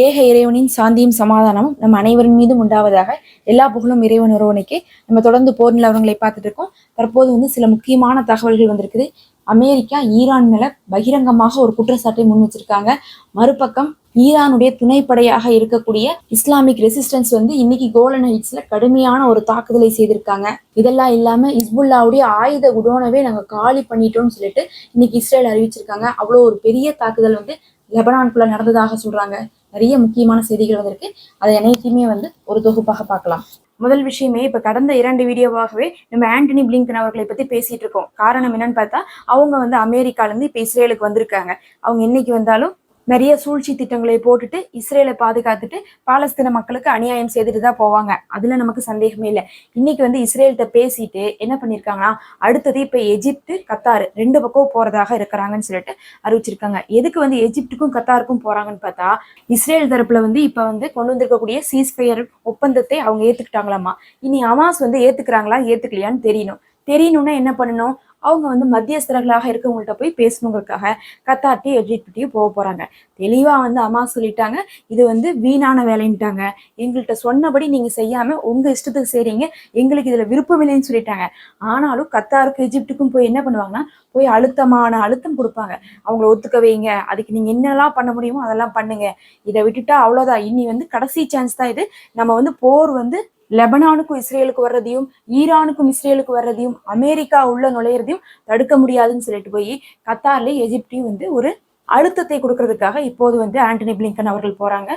ஏக இறைவனின் சாந்தியும் சமாதானமும் நம்ம அனைவரின் மீதும் உண்டாவதாக எல்லா புகழும் இறைவன் ஒருவனுக்கே. நம்ம தொடர்ந்து போர் நிலவரங்களை பார்த்துட்டு இருக்கோம். தற்போது வந்து சில முக்கியமான தகவல்கள் வந்திருக்குது. அமெரிக்கா ஈரான் மேல பகிரங்கமாக ஒரு குற்றச்சாட்டை முன் வச்சிருக்காங்க. மறுபக்கம் ஈரானுடைய துணைப்படையாக இருக்கக்கூடிய இஸ்லாமிக் ரெசிஸ்டன்ஸ் வந்து இன்னைக்கு கோலன் ஹைட்ஸ்ல கடுமையான ஒரு தாக்குதலை செய்திருக்காங்க. இதெல்லாம் இல்லாம இஸ்புல்லாவுடைய ஆயுத குடோனவே நாங்க காலி பண்ணிட்டோம்னு சொல்லிட்டு இன்னைக்கு இஸ்ரேல் அறிவிச்சிருக்காங்க. அவ்வளோ ஒரு பெரிய தாக்குதல் வந்து லெபனான்குள்ள நடந்ததாக சொல்றாங்க. நிறைய முக்கியமான செய்திகள் வந்திருக்கு. அதை அனைத்தையுமே வந்து ஒரு தொகுப்பாக பார்க்கலாம். முதல் விஷயமே இப்ப கடந்த இரண்டு வீடியோவாகவே நம்ம ஆண்டனி பிளிங்கன் அவர்களை பத்தி பேசிட்டு இருக்கோம். காரணம் என்னன்னு பார்த்தா அவங்க வந்து அமெரிக்கால இருந்து இப்ப இஸ்ரேலுக்கு வந்திருக்காங்க. அவங்க என்னைக்கு வந்தாலும் நிறைய சூழ்ச்சி திட்டங்களை போட்டுட்டு இஸ்ரேலை பாதுகாத்துட்டு பாலஸ்தீன மக்களுக்கு அநியாயம் செய்துட்டு தான் போவாங்க. அதுல நமக்கு சந்தேகமே இல்லை. இன்னைக்கு வந்து இஸ்ரேல்கிட்ட பேசிட்டு என்ன பண்ணிருக்காங்கன்னா அடுத்தது இப்ப எஜிப்து கத்தார் ரெண்டு பக்கம் போறதாக இருக்கிறாங்கன்னு சொல்லிட்டு அறிவிச்சிருக்காங்க. எதுக்கு வந்து எஜிப்டுக்கும் கத்தாருக்கும் போறாங்கன்னு பார்த்தா இஸ்ரேல் தரப்புல வந்து இப்ப வந்து கொண்டு வந்திருக்கக்கூடிய சீஸ்பயர் ஒப்பந்தத்தை அவங்க ஏத்துக்கிட்டாங்களாமா? இனி அமாஸ் வந்து ஏத்துக்கிறாங்களா ஏத்துக்கலையான்னு தெரியணும். தெரியணும்னா என்ன பண்ணணும்? அவங்க வந்து மத்தியஸ்தர்களாக இருக்கவங்கள்ட்ட போய் பேசணுங்கிறதுக்காக கத்தார்ட்டி எஜிப்டியும் போக போகிறாங்க தெளிவாக வந்து அம்மா சொல்லிட்டாங்க இது வந்து வீணான வேலைன்ட்டாங்க எங்கள்கிட்ட சொன்னபடி நீங்கள் செய்யாமல் உங்கள் இஷ்டத்துக்கு செய்கிறீங்க எங்களுக்கு இதில் விருப்பம் இல்லைன்னு சொல்லிட்டாங்க. ஆனாலும் கத்தாருக்கு எஜிப்டுக்கும் போய் என்ன பண்ணுவாங்கன்னா போய் அழுத்தமான அழுத்தம் கொடுப்பாங்க. அவங்கள ஒத்துக்க வைங்க அதுக்கு நீங்கள் என்னெல்லாம் பண்ண முடியுமோ அதெல்லாம் பண்ணுங்க. இதை விட்டுட்டா அவ்வளோதான் இனி வந்து கடைசி சான்ஸ் தான் இது. நம்ம வந்து போர் வந்து லெபனானுக்கும் இஸ்ரேலுக்கு வர்றதையும் ஈரானுக்கும் இஸ்ரேலுக்கு வர்றதையும் அமெரிக்கா உள்ள நுழையிறதையும் தடுக்க முடியாதுன்னு சொல்லிட்டு போய் கத்தார்ல எஜிப்டையும் வந்து ஒரு அழுத்தத்தை கொடுக்கறதுக்காக இப்போது வந்து ஆண்டனி பிளிங்கன் அவர்கள் போறாங்க.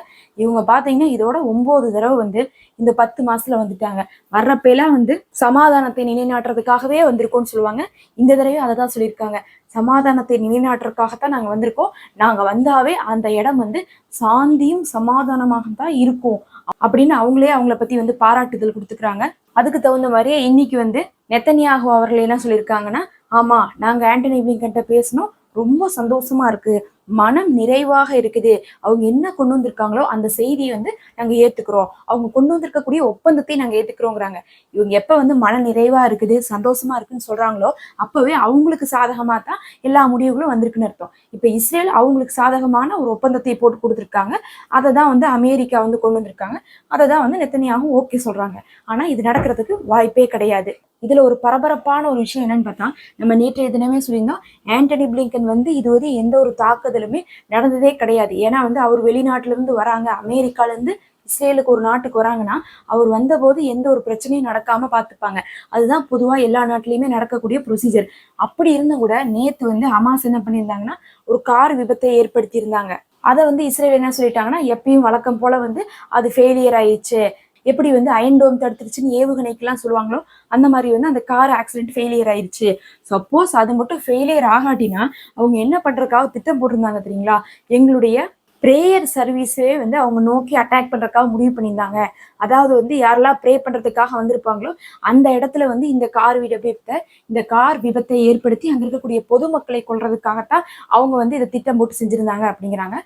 இவங்க பார்த்தீங்கன்னா இதோட ஒம்பது தடவை வந்து இந்த பத்து மாசத்துல வந்துட்டாங்க. வர்றப்பெல்லாம் வந்து சமாதானத்தை நிலைநாட்டுறதுக்காகவே வந்திருக்கோம்னு சொல்லுவாங்க. இந்த தடவை அதை தான் சொல்லியிருக்காங்க. சமாதானத்தை நிலைநாட்டுறதுக்காகத்தான் நாங்க வந்திருக்கோம். நாங்க வந்தாவே அந்த இடம் வந்து சாந்தியும் சமாதானமாக தான் இருக்கும் அப்படின்னு அவங்களே அவங்கள பத்தி வந்து பாராட்டுதல் கொடுத்துக்கிறாங்க. அதுக்கு தகுந்த மாதிரியே இன்னைக்கு வந்து நெத்தனியாகு அவர்கள் என்ன சொல்லியிருக்காங்கன்னா ஆமா நாங்க ஆண்டனி பிளிங்கன்ட்ட பேசணும். ரொம்ப சந்தோஷமா இருக்கு. மனம் நிறைவாக இருக்குது. அவங்க என்ன கொண்டு வந்திருக்காங்களோ அந்த செய்தியை வந்து நாங்க ஏத்துக்கிறோம். அவங்க கொண்டு வந்திருக்கக்கூடிய ஒப்பந்தத்தை நாங்க ஏத்துக்கிறோங்கிறாங்க. இவங்க எப்ப வந்து மன நிறைவா இருக்குது சந்தோஷமா இருக்குன்னு சொல்றாங்களோ அப்பவே அவங்களுக்கு சாதகமா தான் எல்லா முடிவுகளும் வந்திருக்குன்னு அர்த்தம். இப்ப இஸ்ரேல் அவங்களுக்கு சாதகமான ஒரு ஒப்பந்தத்தை போட்டு கொடுத்துருக்காங்க. அதை தான் வந்து அமெரிக்கா வந்து கொண்டு வந்திருக்காங்க. அதை தான் வந்து நெத்தனியாகவும் ஓகே சொல்றாங்க. ஆனா இது நடக்கிறதுக்கு வாய்ப்பே கிடையாது. இதுல ஒரு பரபரப்பான ஒரு விஷயம் என்னன்னு பார்த்தா நம்ம நேற்றைய தினமே சொல்லியிருந்தோம் ஆண்டனி பிளிங்கன் வந்து இதுவரை எந்த ஒரு தாக்குதலுமே நடந்ததே கிடையாது. ஏன்னா வந்து அவர் வெளிநாட்டிலிருந்து வராங்க. அமெரிக்கால இருந்து இஸ்ரேலுக்கு ஒரு நாட்டுக்கு வராங்கன்னா அவர் வந்தபோது எந்த ஒரு பிரச்சனையும் நடக்காம பார்த்துப்பாங்க. அதுதான் பொதுவாக எல்லா நாட்டிலையுமே நடக்கக்கூடிய ப்ரொசீஜர் அப்படி இருந்தும் கூட நேத்து வந்து ஹமாஸ் என்ன பண்ணியிருந்தாங்கன்னா ஒரு கார் விபத்தை ஏற்படுத்தியிருந்தாங்க. அதை வந்து இஸ்ரேல் என்ன சொல்லிட்டாங்கன்னா எப்பயும் வழக்கம் போல வந்து அது ஃபெயிலியர் ஆயிடுச்சு. எப்படி வந்து அயன் டோம் தடுத்துருச்சுன்னு ஏவுகணைக்கெல்லாம் சொல்லுவாங்களோ அந்த மாதிரி வந்து அந்த கார் ஆக்சிடென்ட் ஃபெயிலியர் ஆயிடுச்சு. சப்போஸ் அது மட்டும் ஃபெயிலியர் ஆகாட்டினா அவங்க என்ன பண்றதுக்காக திட்டம் போட்டிருந்தாங்க தெரியுங்களா? எங்களுடைய ப்ரேயர் சர்வீஸே வந்து அவங்க நோக்கி அட்டாக் பண்ணுறதுக்காக முடிவு பண்ணியிருந்தாங்க. அதாவது வந்து யாரெல்லாம் ப்ரே பண்ணுறதுக்காக வந்திருப்பாங்களோ அந்த இடத்துல வந்து இந்த கார் விபத்தை இந்த கார் விபத்தை ஏற்படுத்தி அங்கே இருக்கக்கூடிய பொதுமக்களை கொள்றதுக்காகத்தான் அவங்க வந்து இதை திட்டம் போட்டு செஞ்சுருந்தாங்க அப்படிங்கிறாங்க.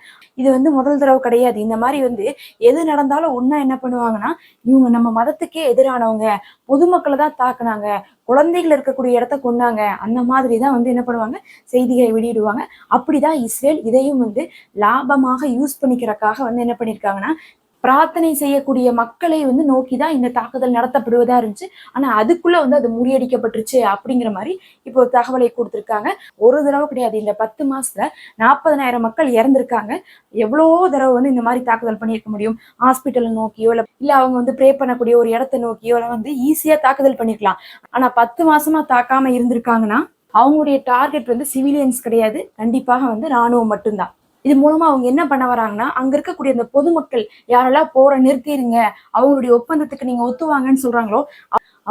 இது வந்து முதல் தடவை கிடையாது. இந்த மாதிரி வந்து எது நடந்தாலும் ஒன்றா என்ன பண்ணுவாங்கன்னா இவங்க நம்ம மதத்துக்கே எதிரானவங்க பொதுமக்களை தான் தாக்குனாங்க குழந்தைகள் இருக்கக்கூடிய இடத்த கொண்டாங்க. அந்த மாதிரி தான் வந்து என்ன பண்ணுவாங்க? செய்திகளை வெளியிடுவாங்க. அப்படிதான் இஸ்ரேல் இதையும் வந்து லாபமாக யூஸ் பண்ணிக்கிறக்காக வந்து என்ன பண்ணியிருக்காங்கன்னா பிரார்த்தனை செய்யக்கூடிய மக்களை வந்து நோக்கி தான் இந்த தாக்குதல் நடத்தப்படுவதா இருந்துச்சு. ஆனா அதுக்குள்ள வந்து அது முறியடிக்கப்பட்டுருச்சு அப்படிங்கிற மாதிரி இப்போ ஒரு தகவலை கொடுத்துருக்காங்க. ஒரு தடவை கிடையாது இந்த பத்து மாசத்துல நாற்பதனாயிரம் மக்கள் இறந்திருக்காங்க. எவ்வளோ தடவை வந்து இந்த மாதிரி தாக்குதல் பண்ணியிருக்க முடியும்? ஹாஸ்பிட்டலை நோக்கியோ இல்ல அவங்க வந்து ப்ரே பண்ணக்கூடிய ஒரு இடத்த நோக்கியோ இல்ல வந்து ஈஸியா தாக்குதல் பண்ணிருக்கலாம். ஆனா பத்து மாசமா தாக்காம இருந்திருக்காங்கன்னா அவங்களுடைய டார்கெட் வந்து சிவிலியன்ஸ் கிடையாது. கண்டிப்பாக வந்து ராணுவம் மட்டும்தான். இது மூலமா அவங்க என்ன பண்ண வராங்கன்னா அங்க இருக்கக்கூடிய அந்த பொதுமக்கள் யாரெல்லாம் போற நிறுத்திடுங்க அவங்களுடைய ஒப்பந்தத்துக்கு நீங்க ஒத்துவாங்கன்னு சொல்றாங்களோ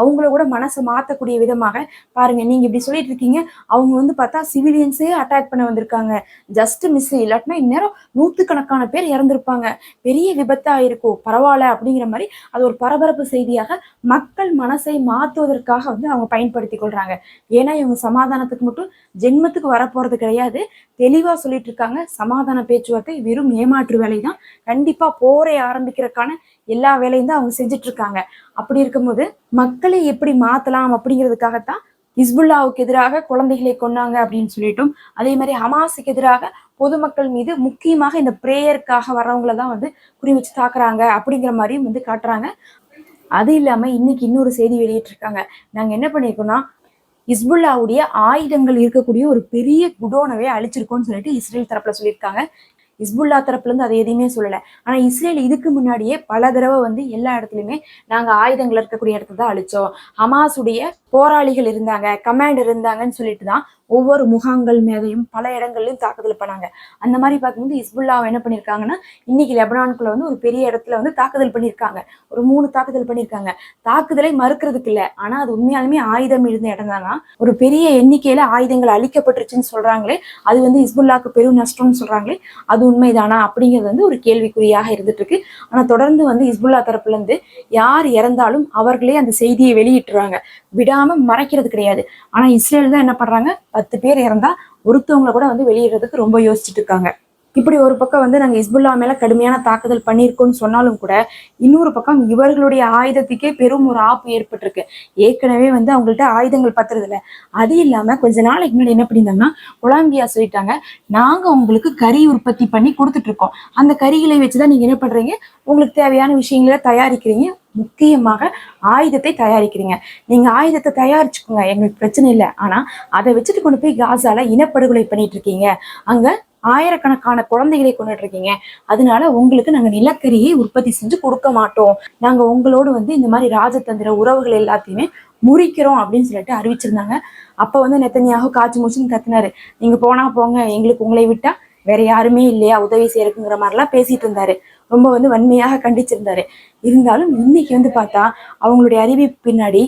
அவங்கள கூட மனசை மாற்றக்கூடிய விதமாக பாருங்க. நீங்க இப்படி சொல்லிட்டு இருக்கீங்க. அவங்க வந்து பார்த்தா சிவிலியன்ஸே அட்டாக் பண்ண வந்திருக்காங்க. ஜஸ்ட் மிஸ் இல்லாட்டினா இந்நேரம் நூற்றுக்கணக்கான பேர் இறந்திருப்பாங்க. பெரிய விபத்தா இருக்கும். பரவாயில்ல அப்படிங்கிற மாதிரி அது ஒரு பரபரப்பு செய்தியாக மக்கள் மனசை மாற்றுவதற்காக வந்து அவங்க பயன்படுத்தி கொள்றாங்க. ஏன்னா இவங்க சமாதானத்துக்கு மட்டும் ஜென்மத்துக்கு வரப்போறது கிடையாது. தெளிவா சொல்லிட்டு இருக்காங்க. சமாதான பேச்சுவார்த்தை வெறும் ஏமாற்று வேலை தான் கண்டிப்பா போரை ஆரம்பிக்கிறதுக்கான எல்லா வேலையும் தான் அவங்க செஞ்சுட்டு இருக்காங்க அப்படி இருக்கும்போது மக்களை எப்படி மாத்தலாம் அப்படிங்கிறதுக்காகத்தான் ஹிஸ்புல்லாவுக்கு எதிராக குழந்தைகளை கொன்னாங்க அப்படின்னு சொல்லிட்டும் அதே மாதிரி ஹமாஸுக்கு எதிராக பொதுமக்கள் மீது முக்கியமாக இந்த பிரேயருக்காக வர்றவங்கள தான் வந்து குறி வச்சு தாக்குறாங்க அப்படிங்கிற மாதிரியும் வந்து காட்டுறாங்க. அது இல்லாம இன்னைக்கு இன்னொரு செய்தி வெளியிட்டிருக்காங்க. நாங்க என்ன பண்ணியிருக்கோம்னா இஸ்புல்லாவுடைய ஆயுதங்கள் இருக்கக்கூடிய ஒரு பெரிய குடோனவே அழிச்சிருக்கோம்னு சொல்லிட்டு இஸ்ரேல் தரப்புல சொல்லியிருக்காங்க. இஸ்புல்லா தரப்புல இருந்து அதை எதையுமே சொல்லலை. ஆனா இஸ்ரேல் இதுக்கு முன்னாடியே பல தடவை வந்து எல்லா இடத்துலயுமே நாங்க ஆயுதங்கள் இருக்கக்கூடிய இடத்துல தான் அழிச்சோம். ஹமாஸுடைய போராளிகள் இருந்தாங்க கமாண்ட் இருந்தாங்கன்னு சொல்லிட்டு தான் ஒவ்வொரு முகாம்கள் மேலையும் பல இடங்கள்லையும் தாக்குதல் பண்ணாங்க. அந்த மாதிரி பார்க்கும்போது இஸ்புல்லாவை என்ன பண்ணியிருக்காங்கன்னா இன்னைக்கு லெபனானுக்குள்ள வந்து ஒரு பெரிய இடத்துல வந்து தாக்குதல் பண்ணியிருக்காங்க ஒரு மூணு தாக்குதல் பண்ணியிருக்காங்க தாக்குதலை மறுக்கிறதுக்கு இல்லை. ஆனா அது உண்மையாலுமே ஆயுதம் இருந்த இடம் தானா? ஒரு பெரிய எண்ணிக்கையில ஆயுதங்கள் அழிக்கப்பட்டுருச்சுன்னு சொல்றாங்களே அது வந்து இஸ்புல்லாக்கு பெரும் நஷ்டம்னு சொல்றாங்களே அது உண்மைதானா அப்படிங்கிறது வந்து ஒரு கேள்விக்குறியாக இருந்துட்டு இருக்கு ஆனா தொடர்ந்து வந்து இஸ்புல்லா தரப்புல இருந்து யார் இறந்தாலும் அவர்களே அந்த செய்தியை வெளியிட்டுறாங்க. விடாம மறைக்கிறது கிடையாது. ஆனா இஸ்ரேல் தான் என்ன பண்றாங்க? பத்து பேர் இறந்தா ஒருத்தவங்களை கூட வந்து வெளியிடுறதுக்கு ரொம்ப யோசிச்சுட்டு இருக்காங்க. இப்படி ஒரு பக்கம் வந்து நாங்க இஸ்புல்லா மேல கடுமையான தாக்குதல் பண்ணியிருக்கோம்னு சொன்னாலும் கூட இன்னொரு பக்கம் இவர்களுடைய ஆயுதத்துக்கே பெரும் ஒரு ஆப்பு ஏற்பட்டிருக்கு. ஏற்கனவே வந்து அவங்கள்ட்ட ஆயுதங்கள் பத்துறது இல்ல அது இல்லாம கொஞ்ச நாளைக்கு முன்னாடி என்ன பண்ணியிருந்தாங்கன்னா கொலம்பியா சொல்லிட்டாங்க நாங்க உங்களுக்கு கறி உற்பத்தி பண்ணி கொடுத்துட்டு இருக்கோம். அந்த கறிகளை வச்சுதான் நீங்க என்ன பண்றீங்க? உங்களுக்கு தேவையான விஷயங்களை தயாரிக்கிறீங்க. முக்கியமாக ஆயுதத்தை தயாரிக்கிறீங்க. நீங்க ஆயுதத்தை தயாரிச்சுக்கோங்க எங்களுக்கு பிரச்சனை இல்லை. ஆனா அதை வச்சுட்டு கொண்டு போய் காசால இனப்படுகொலை பண்ணிட்டு இருக்கீங்க அங்க ஆயிரக்கணக்கான குழந்தைகளை கொண்டுட்டு இருக்கீங்க அதனால உங்களுக்கு நாங்க நிலக்கரியை உற்பத்தி செஞ்சு கொடுக்க மாட்டோம். நாங்க உங்களோடு வந்து இந்த மாதிரி ராஜதந்திர உறவுகள் எல்லாத்தையுமே முறிக்கிறோம் அப்படின்னு சொல்லிட்டு அறிவிச்சிருந்தாங்க. அப்ப வந்து நெத்தனியாக காய்ச்சி மூச்சுன்னு கத்துனாரு. நீங்க போனா போங்க எங்களுக்கு உங்களை விட்டா வேற யாருமே இல்லையா உதவி செய்யறதுங்கிற மாதிரிலாம் பேசிட்டு இருந்தாரு. ரொம்ப வந்து வன்மையாக கண்டிச்சிருந்தாரு. இருந்தாலும் இன்னைக்கு வந்து பார்த்தா அவங்களுடைய அறிவிப்பு பின்னாடி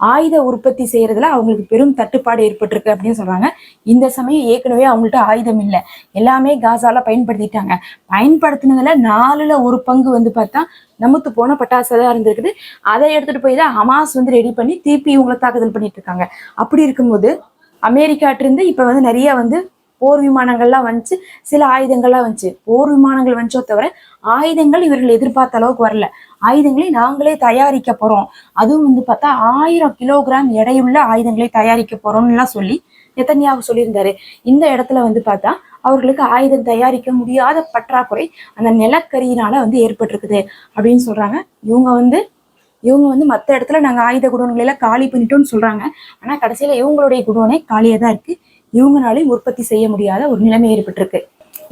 ஆயுத உற்பத்தி செய்யறதுல அவங்களுக்கு பெரும் தட்டுப்பாடு ஏற்பட்டிருக்கு அப்படின்னு சொல்றாங்க. இந்த சமயம் ஏற்கனவே அவங்கள்ட்ட ஆயுதம் இல்லை. எல்லாமே காசால பயன்படுத்திட்டாங்க. பயன்படுத்தினதுல நாலுல ஒரு பங்கு வந்து பார்த்தா நமத்து போன பட்டாசு தான் இருந்திருக்குது. அதை எடுத்துட்டு போய் தான் ஹமாஸ் வந்து ரெடி பண்ணி திருப்பி இவங்களை தாக்குதல் பண்ணிட்டு இருக்காங்க. அப்படி இருக்கும்போது அமெரிக்காட்டிருந்து இப்போ இப்ப வந்து நிறைய வந்து போர் விமானங்கள்லாம் வந்துச்சு சில ஆயுதங்கள்லாம் வந்துச்சு. போர் விமானங்கள் வந்துச்சோ தவிர ஆயுதங்கள் இவர்கள் எதிர்பார்த்த அளவுக்கு வரல. ஆயுதங்களை நாங்களே தயாரிக்க போறோம். அதுவும் வந்து பார்த்தா ஆயிரம் கிலோகிராம் எடையுள்ள ஆயுதங்களை தயாரிக்க போறோம்னுலாம் சொல்லி நெத்தன்யாவு சொல்லியிருந்தாரு. இந்த இடத்துல வந்து பார்த்தா அவர்களுக்கு ஆயுதம் தயாரிக்க முடியாத பற்றாக்குறை அந்த நிலக்கரியினால வந்து ஏற்பட்டிருக்குது அப்படின்னு சொல்றாங்க. இவங்க வந்து இவங்க வந்து மற்ற இடத்துல நாங்கள் ஆயுத குடோன்களை எல்லாம் காலி பண்ணிட்டோம்னு சொல்றாங்க. ஆனால் கடைசியில இவங்களுடைய குடோனே காலியாக தான் இருக்கு. இவங்களாலையும் உற்பத்தி செய்ய முடியாத ஒரு நிலைமை ஏற்பட்டிருக்கு.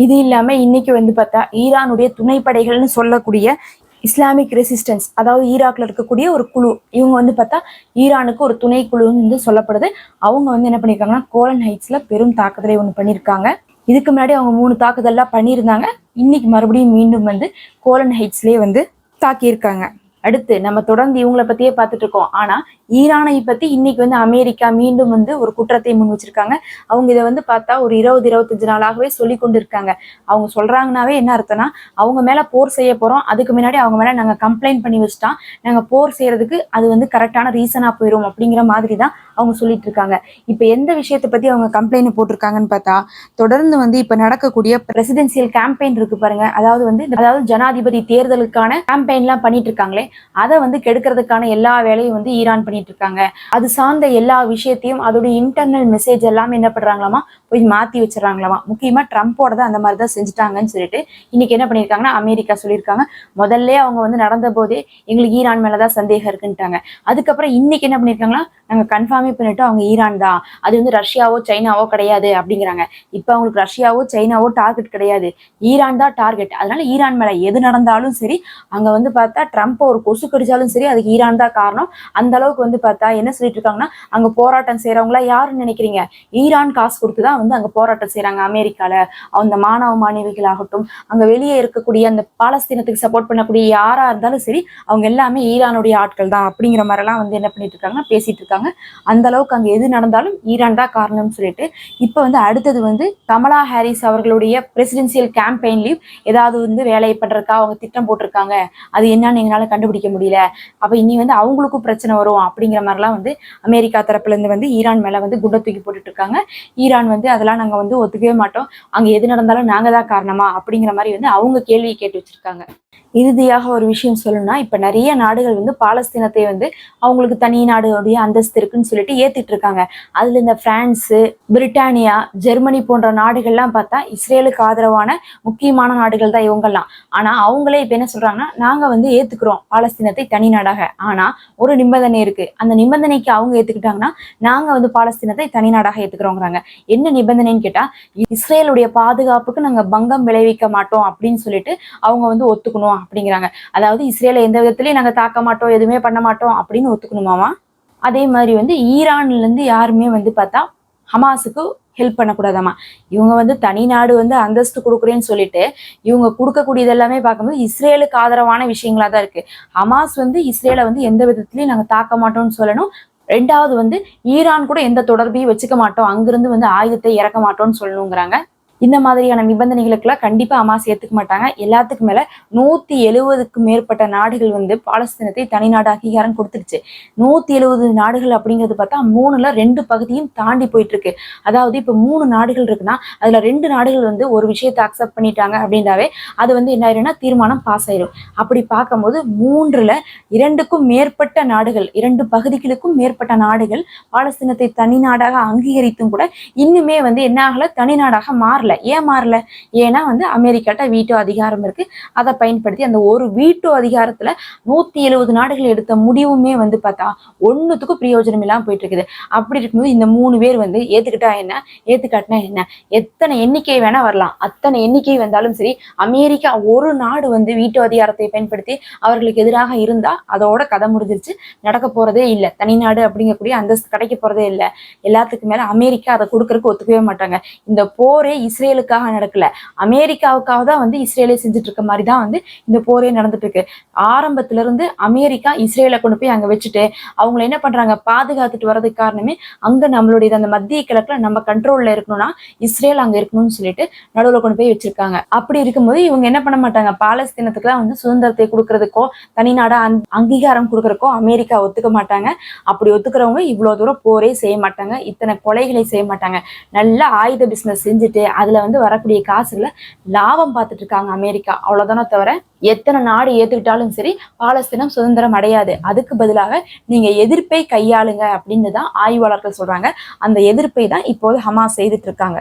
இது இல்லாம இன்னைக்கு வந்து பார்த்தா ஈரானுடைய துணைப்படைகள்னு சொல்லக்கூடிய இஸ்லாமிக் ரெசிஸ்டன்ஸ் அதாவது ஈராக்ல இருக்கக்கூடிய ஒரு குழு இவங்க வந்து பார்த்தா ஈரானுக்கு ஒரு துணை குழுன்னு வந்து சொல்லப்படுது. அவங்க வந்து என்ன பண்ணியிருக்காங்கன்னா கோலன் ஹைட்ஸ்ல பெரும் தாக்குதலை ஒன்று பண்ணியிருக்காங்க. இதுக்கு முன்னாடி அவங்க மூணு தாக்குதல்லாம் பண்ணியிருந்தாங்க. இன்னைக்கு மறுபடியும் மீண்டும் வந்து கோலன் ஹைட்ஸ்லேயே வந்து தாக்கியிருக்காங்க. அடுத்து நம்ம தொடர்ந்து இவங்களை பத்தியே பார்த்துட்டு இருக்கோம். ஆனா ஈரானை பத்தி இன்னைக்கு வந்து அமெரிக்கா மீண்டும் வந்து ஒரு குற்றத்தை முன் வச்சிருக்காங்க. அவங்க இதை வந்து பார்த்தா ஒரு இருபது இருபத்தஞ்சு நாளாகவே சொல்லி கொண்டு இருக்காங்க அவங்க சொல்றாங்கனாவே என்ன அர்த்தம்னா அவங்க மேல போர் செய்ய போறோம். அதுக்கு முன்னாடி அவங்க மேல நாங்க கம்ப்ளைண்ட் பண்ணி வச்சுட்டா நாங்க போர் செய்யறதுக்கு அது வந்து கரெக்டான ரீசனா போயிடும் அப்படிங்கிற மாதிரி தான் அவங்க சொல்லிட்டு இருக்காங்க. இப்ப எந்த விஷயத்தை பத்தி அவங்க கம்ப்ளைண்ட் போட்டிருக்காங்கன்னு பார்த்தா தொடர்ந்து வந்து இப்ப நடக்கக்கூடிய பிரசிடென்சியல் கேம்பெயின் இருக்கு பாருங்க. அதாவது வந்து அதாவது ஜனாதிபதி தேர்தலுக்கான கேம்பெயின்லாம் பண்ணிட்டு இருக்காங்களே அதை வந்து கெடுக்கிறதுக்கான எல்லா வேலையும் வந்து ஈரான் பண்ணிட்டு இருக்காங்க. அது சார்ந்த எல்லா விஷயத்தையும் அதோட இன்டர்னல் மெசேஜ் எல்லாமே என்ன பண்றாங்களாமா போய் மாத்தி வச்சிடறாங்களாமா? முக்கியமா ட்ரம்ப்போட தான் அந்த மாதிரி தான் செஞ்சுட்டாங்கன்னு சொல்லிட்டு இன்னைக்கு என்ன பண்ணியிருக்காங்கன்னா அமெரிக்கா சொல்லியிருக்காங்க. முதல்ல அவங்க வந்து நடந்த போதே எங்களுக்கு ஈரான் மேலதான் சந்தேகம் இருக்குன்ட்டாங்க. அதுக்கப்புறம் இன்னைக்கு என்ன பண்ணியிருக்காங்கன்னா நாங்க கன்ஃபார்மே பண்ணிட்டோம் அவங்க ஈரான் தான். அது வந்து ரஷ்யாவோ சைனாவோ கிடையாது அப்படிங்கிறாங்க. இப்போ அவங்களுக்கு ரஷ்யாவோ சைனாவோ டார்கெட் கிடையாது. ஈரான் தான் டார்கெட் அதனால ஈரான் மேல எது நடந்தாலும் சரி அங்க வந்து பார்த்தா ட்ரம்ப் ஒரு கொசு கடிச்சாலும் சரி அதுக்கு ஈரான் தான் காரணம். அந்த அளவுக்கு வந்து பார்த்தா என்ன சொல்லிட்டு இருக்காங்கன்னா அங்க போராட்டம் செய்யறவங்களா யாருன்னு நினைக்கிறீங்க? ஈரான் காசு கொடுத்து தான் வந்து அங்க போராட்டம் செய்யறாங்க அமெரிக்கால. அந்த மாணவ மாணவிகள் ஆகட்டும் அங்க வெளியே இருக்கக்கூடிய அந்த பாலஸ்தீனத்துக்கு சப்போர்ட் பண்ணக்கூடிய யாரா இருந்தாலும் சரி அவங்க எல்லாமே ஈரானுடைய ஆட்கள் தான் அப்படிங்கிற மாதிரிலாம் வந்து என்ன பண்ணிட்டு இருக்காங்க பேசிட்டு இருக்காங்க. அந்த அளவுக்கு அங்க எது நடந்தாலும் ஈரான் தான் காரணம்னு சொல்லிட்டு இப்போ வந்து அடுத்தது வந்து கமலா ஹாரிஸ் அவர்களுடைய பிரசிடென்சியல் கேம்பெயின்லயும் ஏதாவது வந்து வேலையை பண்றதுக்கா அவங்க திட்டம் போட்டிருக்காங்க. அது என்னன்னு எங்களால கண்டுபிடிக்க முடியல. அப்ப இனி வந்து அவங்களுக்கும் பிரச்சனை வரும் அப்படிங்கிற மாதிரிலாம் வந்து அமெரிக்கா தரப்புல இருந்து வந்து ஈரான் மேல வந்து குண்டை தூக்கி போட்டுட்டு இருக்காங்க. ஈரான் வந்து அதெல்லாம் நாங்க வந்து ஒத்துக்கவே மாட்டோம். அங்க எது நடந்தாலும் நாங்க தான் காரணமா அப்படிங்கிற மாதிரி வந்து அவங்க கேள்வி கேட்டு வச்சிருக்காங்க. இறுதியாக ஒரு விஷயம் சொல்லணும்னா இப்ப நிறைய நாடுகள் வந்து பாலஸ்தீனத்தை வந்து அவங்களுக்கு தனி நாடுடைய அந்தஸ்து இருக்குன்னு சொல்லிட்டு ஏத்திட்டு இருக்காங்க. அதுல இந்த பிரான்ஸ் பிரிட்டானியா ஜெர்மனி போன்ற நாடுகள்லாம் பார்த்தா இஸ்ரேலுக்கு ஆதரவான முக்கியமான நாடுகள் தான் இவங்கெல்லாம். ஆனா அவங்களே இப்ப என்ன சொல்றாங்கன்னா நாங்க வந்து ஏத்துக்கிறோம் பாலஸ்தீனத்தை தனி நாடாக. ஆனா ஒரு நிபந்தனை இருக்கு. அந்த நிபந்தனைக்கு அவங்க ஏத்துக்கிட்டாங்கன்னா நாங்க வந்து பாலஸ்தீனத்தை தனி நாடாக ஏத்துக்கிறோங்கிறாங்க. என்ன நிபந்தனைன்னு கேட்டா இஸ்ரேலுடைய பாதுகாப்புக்கு நாங்க பங்கம் விளைவிக்க மாட்டோம் அப்படின்னு சொல்லிட்டு அவங்க வந்து ஒத்துக்கணும். அப்படிங்கிறாங்க. அதாவது இஸ்ரேலை எந்த விதத்துலயும் நாங்க தாக்க மாட்டோம் எதுவுமே பண்ண மாட்டோம் அப்படின்னு ஒத்துக்கணுமாமா அதே மாதிரி வந்து ஈரான்ல இருந்து யாருமே வந்து பார்த்தா ஹமாஸுக்கு ஹெல்ப் பண்ணக்கூடாதாமா. இவங்க வந்து தனி நாடு வந்து அந்தஸ்து கொடுக்குறேன்னு சொல்லிட்டு இவங்க கொடுக்கக்கூடியது எல்லாமே பார்க்கும்போது இஸ்ரேலுக்கு ஆதரவான விஷயங்களா தான் இருக்கு. ஹமாஸ் வந்து இஸ்ரேலை வந்து எந்த விதத்துலயும் நாங்க தாக்க மாட்டோம்னு சொல்லணும். ரெண்டாவது வந்து ஈரான் கூட எந்த தொடர்பையும் வச்சுக்க மாட்டோம். அங்கிருந்து வந்து ஆயுதத்தை இறக்க மாட்டோம்னு சொல்லணுங்கிறாங்க. இந்த மாதிரியான நிபந்தனைகளுக்கெல்லாம் கண்டிப்பா அமாஸ் ஏத்துக்க மாட்டாங்க. எல்லாத்துக்கும் மேல நூத்தி எழுபதுக்கும் மேற்பட்ட நாடுகள் வந்து பாலஸ்தீனத்தை தனிநாடு அங்கீகாரம் கொடுத்துருச்சு நூத்தி எழுவது நாடுகள் அப்படிங்கிறது பார்த்தா மூணுல ரெண்டு பகுதியும் தாண்டி போயிட்டு இருக்கு அதாவது இப்ப மூணு நாடுகள் இருக்குன்னா அதுல ரெண்டு நாடுகள் வந்து ஒரு விஷயத்தை அக்செப்ட் பண்ணிட்டாங்க அப்படின்றாவே அது வந்து என்ன ஆயிரும்னா தீர்மானம் பாஸ் ஆயிரும். அப்படி பார்க்கும்போது மூன்றுல இரண்டுக்கும் மேற்பட்ட நாடுகள் இரண்டு பகுதிகளுக்கும் மேற்பட்ட நாடுகள் பாலஸ்தீனத்தை தனி நாடாக அங்கீகரித்தும் கூட இன்னுமே வந்து என்ன ஆகல? தனி நாடாக மாறல. ஏன் மாறல? ஏன்னா வந்து அமெரிக்காட்ட வீட்டோ அதிகாரம் இருக்கு. அதை பயன்படுத்தி அந்த ஒரு வீட்டோ அதிகாரத்துல நூத்தி எழுபது நாடுகள் எடுத்த முடிவுமே வந்து பார்த்தா ஒண்ணுத்துக்கும் பிரயோஜனம் இல்லாம போயிட்டு இருக்குது அப்படி இருக்கும்போது இந்த மூணு பேர் வந்து ஏத்துக்கிட்டா என்ன? ஏத்துக்காட்டினா என்ன? எத்தனை எண்ணிக்கை வேணா வரலாம். அத்தனை எண்ணிக்கை வந்தாலும் சரி அமெரிக்கா ஒரு நாடு வந்து வீட்டோ அதிகாரத்தை பயன்படுத்தி அவர்களுக்கு எதிராக இருந்தா அதோட கதை முடிஞ்சிருச்சு. நடக்க போறதே இல்லை. தனிநாடு அப்படிங்கக்கூடிய அந்தஸ்து கிடைக்க போறதே இல்லை. எல்லாத்துக்கு மேல அமெரிக்கா அதை கொடுக்கறதுக்கு ஒத்துக்கவே மாட்டாங்க. இந்த போரே இஸ்ரேல் இஸ்ரேலுக்காக நடக்கல. அமெரிக்காவுக்காக தான் வந்து இஸ்ரேலே செஞ்சுட்டு இருக்க மாதிரி தான் வந்து இந்த போரே நடந்துட்டு இருக்கு. ஆரம்பத்துல இருந்து அமெரிக்கா இஸ்ரேலை கொண்டு போய் அங்க வச்சுட்டு அவங்கள என்ன பண்றாங்க? பாதுகாத்துட்டு வர்றதுக்கு காரணமே அங்க நம்மளுடைய அந்த மத்திய கிழக்குல நம்ம கண்ட்ரோல்ல இருக்கணும்னா இஸ்ரேல் அங்க இருக்கணும்னு சொல்லிட்டு நடுவுல கொண்டு போய் வச்சிருக்காங்க. அப்படி இருக்கும்போது இவங்க என்ன பண்ண மாட்டாங்க? பாலஸ்தீனத்துக்குலாம் வந்து சுதந்திரத்தை கொடுக்கறதுக்கோ தனிநாடா அங்கீகாரம் கொடுக்கறக்கோ அமெரிக்கா ஒத்துக்க மாட்டாங்க. அப்படி ஒத்துக்கிறவங்க இவ்வளவு தூரம் போரே செய்ய மாட்டாங்க. இத்தனை கொலைகளை செய்ய மாட்டாங்க. நல்ல ஆயுத பிசினஸ் செஞ்சுட்டு அதில் வந்து வரக்கூடிய காசுகளை லாபம் பார்த்துட்டு இருக்காங்க அமெரிக்கா. அவ்வளோதானே தவிர எத்தனை நாடு ஏற்றுக்கிட்டாலும் சரி பாலஸ்தீனம் சுதந்திரம் அடையாது. அதுக்கு பதிலாக நீங்கள் எதிர்ப்பை கையாளுங்க அப்படின்னு தான் ஆய்வாளர்கள் சொல்கிறாங்க அந்த எதிர்ப்பை தான் இப்போது ஹமாஸ் செய்துட்டு இருக்காங்க.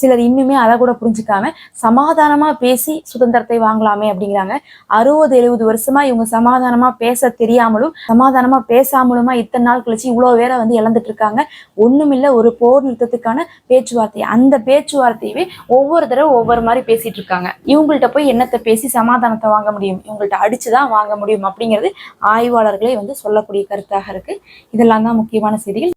சிலர் இன்னுமே அதை கூட புரிஞ்சுக்காம சமாதானமா பேசி சுதந்திரத்தை வாங்கலாமே அப்படிங்கிறாங்க. அறுபது எழுபது வருஷமா இவங்க சமாதானமா பேச தெரியாமலும் சமாதானமா பேசாமலுமா இத்தனை நாள் கழிச்சு இவ்வளவு பேரை வந்து இழந்துட்டு இருக்காங்க. ஒண்ணுமில்ல ஒரு போர் நிறுத்தத்துக்கான பேச்சுவார்த்தை. அந்த பேச்சுவார்த்தையவே ஒவ்வொரு தடவை ஒவ்வொரு மாதிரி பேசிட்டு இருக்காங்க. இவங்கள்ட்ட போய் என்னத்தை பேசி சமாதானத்தை வாங்க முடியும்? இவங்கள்ட்ட அடிச்சுதான் வாங்க முடியும் அப்படிங்கிறது ஆய்வாளர்களே வந்து சொல்லக்கூடிய கருத்தாக இருக்கு. இதெல்லாம் தான் முக்கியமான செய்திகள்.